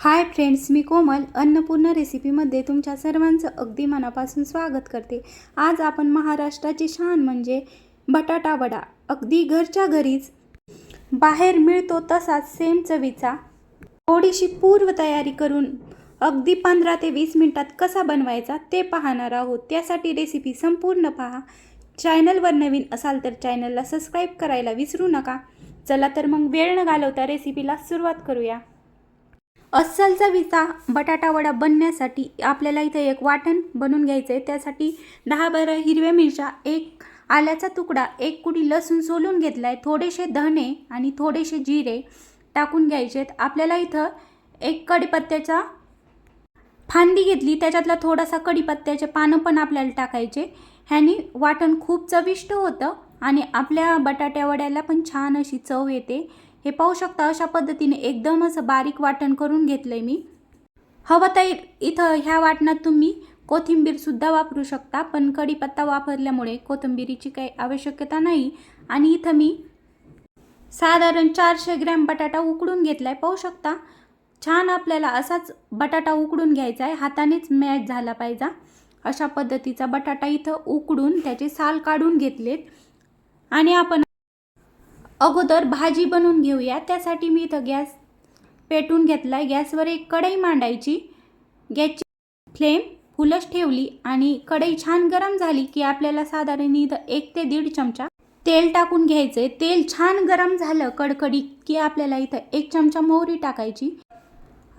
Hi friends मी कोमल. अन्नपूर्ण रेसिपीमध्ये तुमच्या सर्वांचं अगदी मनापासून स्वागत करते. आज आपण महाराष्ट्राची शान म्हणजे बटाटा वडा. अगदी घरच्या घरीच. बाहेर मिळतो तसाच सेम चवीचा. थोडीशी पूर्वतयारी करून अगदी पंधरा ते वीस मिनटात कसा बनवायचा ते पाहणार आहोत. त्यासाठी रेसिपी संपूर्ण पहा. चॅनलवर नवीन असाल तर चॅनलला सबस्क्राईब करायला विसरू नका. चला तर मग वेळ न घालवता रेसिपीला सुरुवात करूया. अस्सल चवीचा बटाटा वडा बनण्यासाठी आपल्याला इथे एक वाटण बनवून घ्यायचं आहे त्यासाठी दहा बारा हिरव्या मिरच्या एक आल्याचा तुकडा एक कुडी लसूण सोलून घेतला आहे थोडेसे धणे आणि थोडेसे जिरे टाकून घ्यायचे आहेत आपल्याला इथं एक कडीपत्त्याचा फांदी घेतली. त्याच्यातला थोडासा कडीपत्त्याचे पानं पण आपल्याला टाकायचे. ह्यानी वाटण खूप चविष्ट होतं आणि आपल्या बटाट्यावड्याला पण छान अशी चव येते. हे पाहू शकता अशा पद्धतीने एकदम असं बारीक वाटण करून घेतलं आहे मी. हवं तर इथं ह्या वाटणात तुम्ही कोथिंबीरसुद्धा वापरू शकता पण कढीपत्ता वापरल्यामुळे कोथिंबीरीची काही आवश्यकता नाही. आणि इथं मी साधारण चारशे ग्रॅम बटाटा उकडून घेतला आहे पाहू शकता छान आपल्याला असाच बटाटा उकडून घ्यायचा आहे. हातानेच मॅच झाला पाहिजे. अशा पद्धतीचा बटाटा इथं उकडून त्याचे साल काढून घेतलेत. आणि आपण अगोदर भाजी बनवून घेऊया. त्यासाठी मी इथं गॅस पेटून घेतला आहे गॅसवर एक कढई मांडायची. गॅसची फ्लेम फुलच ठेवली आणि कढई छान गरम झाली की आपल्याला साधारण इथं एक ते दीड चमचा तेल टाकून घ्यायचे तेल छान गरम झालं कडकडीत की आपल्याला इथं एक चमचा मोहरी टाकायची.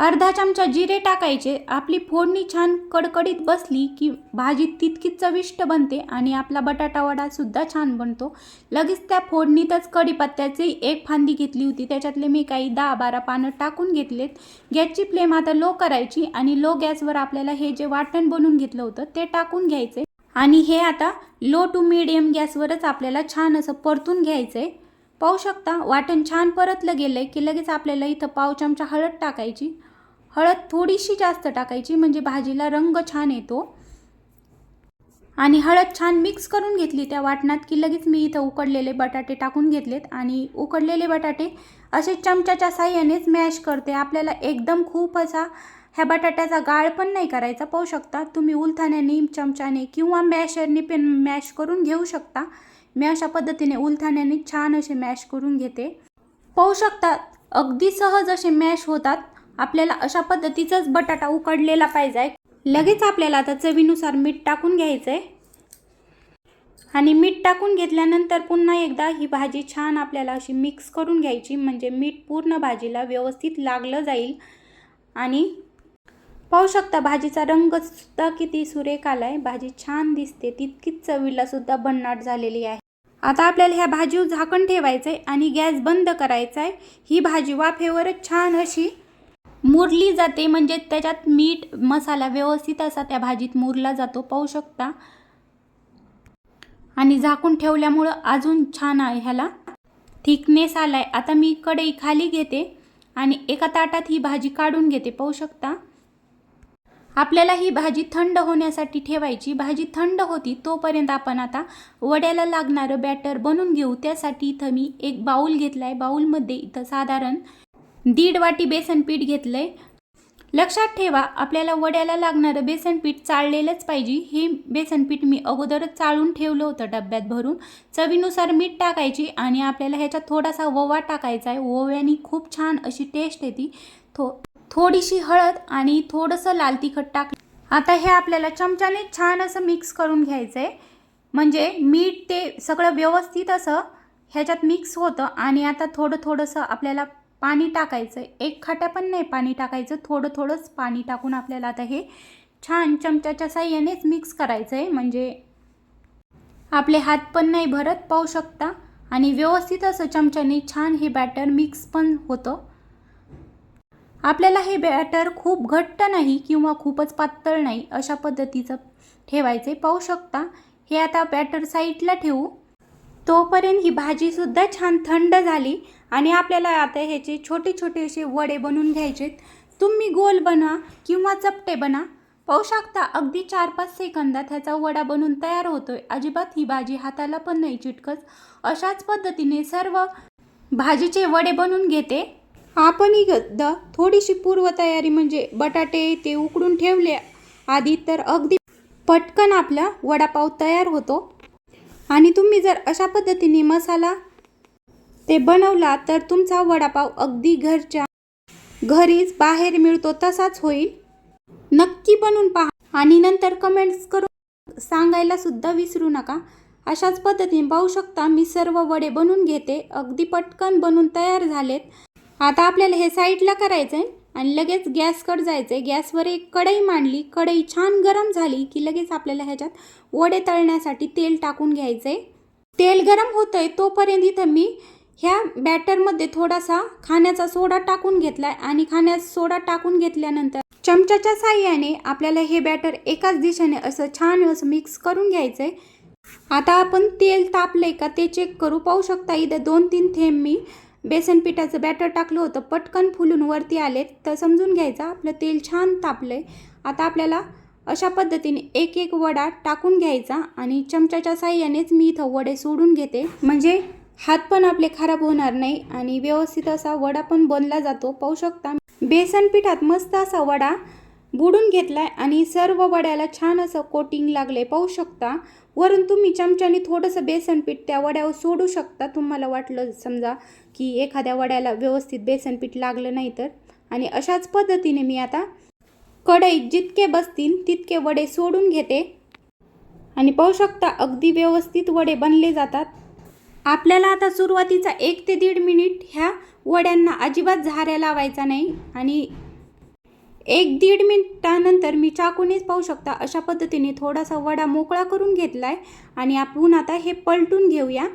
अर्धा चमचा जिरे टाकायचे. आपली फोडणी छान कडकडीत बसली की भाजी तितकीच चविष्ट बनते आणि आपला बटाटा वडासुद्धा छान बनतो. लगेच त्या फोडणीतच कढीपत्त्याची एक फांदी घेतली होती. त्याच्यातले मी काही दहा बारा पानं टाकून घेतलेत. गॅसची फ्लेम आता लो करायची आणि लो गॅसवर आपल्याला हे जे वाटण बनवून घेतलं होतं ते टाकून घ्यायचे. आणि हे आता लो टू मिडियम गॅसवरच आपल्याला छान असं परतून घ्यायचं आहे पाहू शकता वाटण छान परतलं गेलं आहे की लगेच आपल्याला इथं पाव चमचा हळद टाकायची. हळद थोडीशी जास्त टाकायची म्हणजे भाजीला रंग छान येतो. आणि हळद छान मिक्स करून घेतली त्या वाटणात की लगेच मी इथं उकडलेले बटाटे टाकून घेतलेत. आणि उकडलेले बटाटे असे चमच्याच्या साह्यानेच मॅश करते. आपल्याला एकदम खूप असा ह्या बटाट्याचा गाळ पण नाही करायचा पाहू शकता. तुम्ही उलथाण्याने चमच्याने किंवा मॅशरने पण मॅश करून घेऊ शकता. मी अशा पद्धतीने उलथाण्याने छान असे मॅश करून घेते. पाहू शकता अगदी सहज असे मॅश होतात. आपल्याला अशा पद्धतीचाच बटाटा उकडलेला पाहिजे. लगेच आपल्याला आता चवीनुसार मीठ टाकून घ्यायचं आहे आणि मीठ टाकून घेतल्यानंतर पुन्हा एकदा ही भाजी छान आपल्याला अशी मिक्स करून घ्यायची. म्हणजे मीठ पूर्ण भाजीला व्यवस्थित लागलं जाईल. आणि पाहू शकता भाजीचा रंगसुद्धा किती सुरेख आला आहे भाजी छान दिसते. तितकीच चवीलासुद्धा भन्नाट झालेली आहे. आता आपल्याला ह्या भाजीवर झाकण ठेवायचं आहे आणि गॅस बंद करायचा आहे ही भाजी वाफेवरच छान अशी मुरली जाते म्हणजे त्याच्यात मीठ मसाला व्यवस्थित असा त्या भाजीत मुरला जातो पाहू शकता. आणि झाकून ठेवल्यामुळं अजून छान आहे ह्याला. थिकनेस आलाय. आता मी कढई खाली घेते आणि एका ताटात ही भाजी काढून घेते पाहू शकता. आपल्याला ही भाजी थंड होण्यासाठी ठेवायची. भाजी थंड होती तोपर्यंत आपण आता वड्याला लागणारं बॅटर बनवून घेऊ. त्यासाठी इथं मी एक बाऊल घेतला आहे बाऊलमध्ये इथं साधारण दीड वाटी बेसन पीठ घेतलं आहे लक्षात ठेवा आपल्याला वड्याला लागणारं बेसन पीठ चाळलेलंच पाहिजे. हे बेसन पीठ मी अगोदरच चाळून ठेवलं होतं डब्यात भरून. चवीनुसार मीठ टाकायची आणि आपल्याला ह्याच्यात थोडासा ओवा टाकायचा आहे. ओव्याने खूप छान अशी टेस्ट येते. थो थोडीशी हळद आणि थोडंसं लाल तिखट टाक आता हे आपल्याला चमच्याने छान असं मिक्स करून घ्यायचं आहे म्हणजे मीठ ते सगळं व्यवस्थित असं ह्याच्यात मिक्स होतं आणि आता थोडं थोडंसं आपल्याला पाणी टाकायचं. एक खाट्या पण नाही पाणी टाकायचं. थोडं थोडंच पाणी टाकून आपल्याला आता हे छान चमच्याच्या साह्यानेच मिक्स करायचं आहे म्हणजे आपले हात पण नाही भरत पाहू शकता. आणि व्यवस्थित असं चमच्याने छान हे बॅटर मिक्स पण होतं. आपल्याला हे बॅटर खूप घट्ट नाही किंवा खूपच पातळ नाही अशा पद्धतीचं ठेवायचं आहे पाहू शकता. हे आता बॅटर साईडला ठेवू. तोपर्यंत ही भाजीसुद्धा छान थंड झाली आणि आपल्याला आता ह्याचे छोटे छोटे असे वडे बनवून घ्यायचे तुम्ही गोल बनवा किंवा चपटे बना. पाहू शकता अगदी चार पाच सेकंदात ह्याचा वडा बनवून तयार होतोय. अजिबात ही भाजी हाताला पण नाही चिटकत. अशाच पद्धतीने सर्व भाजीचे वडे बनवून घेते. आपण ही थोडीशी पूर्वतयारी म्हणजे बटाटे ते उकडून ठेवले. आधी तर अगदी पटकन आपला वडापाव तयार होतो. आणि तुम्ही जर अशा पद्धतीने मसाला ते बनवला तर तुमचा वडापाव अगदी घरच्या घरीच बाहेर मिळतो तसाच होईल. नक्की बनवून पहा आणि नंतर कमेंट्स करून सांगायला सुद्धा विसरू नका. अशाच पद्धतीने पाहू शकता मी सर्व वडे बनवून घेते. अगदी पटकन बनवून तयार झालेत. आता आपल्याला हे साईडला करायचं आहे आणि लगेच गॅसकडे जायचं आहे गॅसवर एक कढई मांडली. कढई छान गरम झाली की लगेच आपल्याला ह्याच्यात वडे तळण्यासाठी तेल टाकून घ्यायचं आहे तेल गरम होतं आहे तोपर्यंत इथं मी ह्या बॅटरमध्ये थोडासा खाण्याचा सोडा टाकून घेतला आहे आणि खाण्याचा सोडा टाकून घेतल्यानंतर चमच्याच्या साह्याने आपल्याला हे बॅटर एकाच दिशेने असं छान असं मिक्स करून घ्यायचं आहे आता आपण तेल तापलंय का ते चेक करू. पाहू शकता इथं दोन तीन थेंब मी बेसन पिठाचं बॅटर टाकलं होतं पटकन फुलून वरती आले तर समजून घ्यायचं आपलं तेल छान तापलं आहे आता आपल्याला अशा पद्धतीने एक एक वडा टाकून घ्यायचा आणि चमच्याच्या साह्यानेच मी इथं वडे सोडून घेते. म्हणजे हात पण आपले खराब होणार नाही आणि व्यवस्थित असा वडा पण बनला जातो. पाहू शकता बेसन पिठात मस्त असा वडा बुडून घेतलाय आणि सर्व वड्याला छान असं कोटिंग लागले पाहू शकता वरून तुम्ही चमच्याने थोडंसं बेसन पीठ त्या वड्यावर सोडू शकता. तुम्हाला वाटलं समजा की एखाद्या वड्याला व्यवस्थित बेसन पीठ लागलं नाही तर. आणि अशाच पद्धतीने मी आता कढईत जितके बसतील तितके वडे सोडून घेते. आणि पाहू शकता अगदी व्यवस्थित वडे बनले जातात. आपल्याला आता सुरुवातीचा एक ते दीड मिनिट ह्या वड्यांना अजिबात झाऱ्या लावायचा नाही. आणि एक दीड मिनिटानंतर मी चाकूनेच पाहू शकता अशा पद्धतीने थोडासा वडा मोकळा करून घेतला आहे आणि आपण आता हे पलटून घेऊया.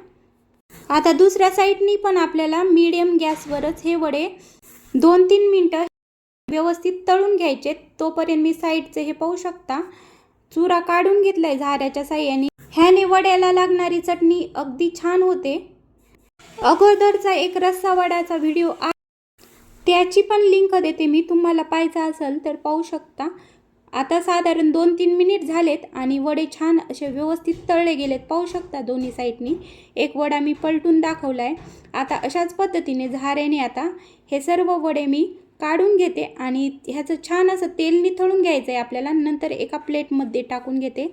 आता दुसऱ्या साईडनी पण आपल्याला मीडियम गॅसवरच हे वडे दोन तीन मिनटं व्यवस्थित तळून घ्यायचे. तोपर्यंत मी साईडचे हे पाहू शकता. चुरा काढून घेतलाय झाऱ्याच्या साह्याने. ह्याने वड्याला लागणारी चटणी अगदी छान होते. अगोदरचा एक रस्सा वड्याचा व्हिडिओ त्याची पण लिंक देते मी. तुम्हाला पाहायचं असेल तर पाहू शकता. आता साधारण दोन तीन मिनिट झालेत आणि वडे छान असे व्यवस्थित तळले गेलेत. पाहू शकता दोन्ही साईडनी एक वडा मी पलटून दाखवला आहे आता अशाच पद्धतीने झाऱ्याने आता हे सर्व वडे मी काढून घेते आणि ह्याचं छान असं तेल निथळून घ्यायचं आहे आपल्याला. नंतर एका प्लेटमध्ये टाकून घेते.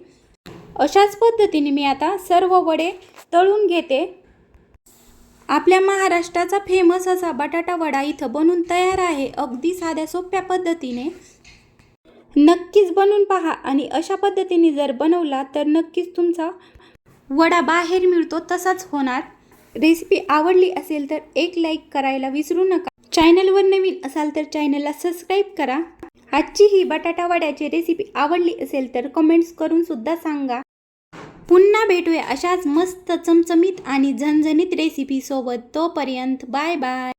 अशाच पद्धतीने मी आता सर्व वडे तळून घेते. आपल्या महाराष्ट्राचा फेमस असा बटाटा वडा इथं बनून तयार आहे. अगदी साध्या सोप्या पद्धतीने. नक्कीच बनवून पहा आणि अशा पद्धतीने जर बनवला तर नक्कीच तुमचा वडा बाहेर मिळतो तसाच होणार. रेसिपी आवडली असेल तर एक लाईक करायला विसरू नका. चॅनलवर नवीन असाल तर चॅनलला सबस्क्राईब करा. आजची ही बटाटा वड्याची रेसिपी आवडली असेल तर कमेंट्स करून सुद्धा सांगा. पुन्हा भेटूया अशाच मस्त चमचमीत आणि झणझणीत रेसिपीसोबत तोपर्यंत बाय बाय